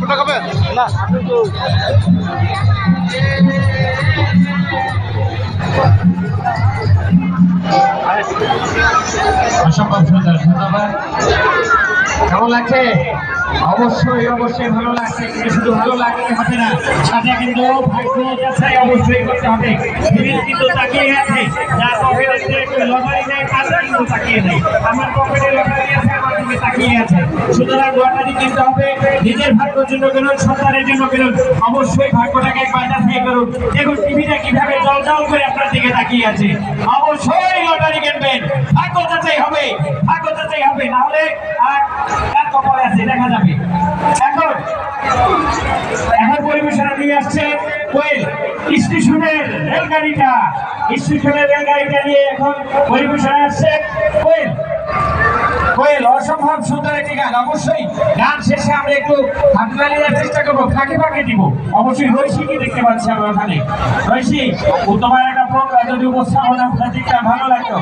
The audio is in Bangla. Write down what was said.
ফুটা খাবেন ধন্যবাদ কেমন লাগছে? অবশ্যই অবশ্যই ভালো লাগছে। কিন্তু শুধু ভালো লাগলে হবে না, সাথে কিন্তু অবশ্যই করতে হবে। কিন্তু তাকিয়ে আছে। আমার পকেটে দিকে আছে। সুতরাং হবে। নিজের ভাগ্যের জন্য জন্য অবশ্যই দেখুন কীভাবে জল করে আপনার দিকে তাকিয়ে আছে। অবশ্যই হবে। হবে। নাহলে আর কপালে আছে, দেখা যাবে। এখন পরিবেশনা নিয়ে আসছে স্টেশনের রেলগাড়িটা। স্টেশনের নিয়ে এখন পরিবেশনা আসছে কোয়েল কোয়েল অসম্ভব সুন্দর একটি গান অবশ্যই গান শেষে আমরা একটু হাততালি নেওয়ার চেষ্টা করব, ফাঁকে ফাঁকে দিব। অবশ্যই রৈশিকে দেখতে পাচ্ছি আমরা ওখানে। রৈশিক তোমার একটা প্রোগ্রাম যদি উপস্থাপনা ভালো লাগতো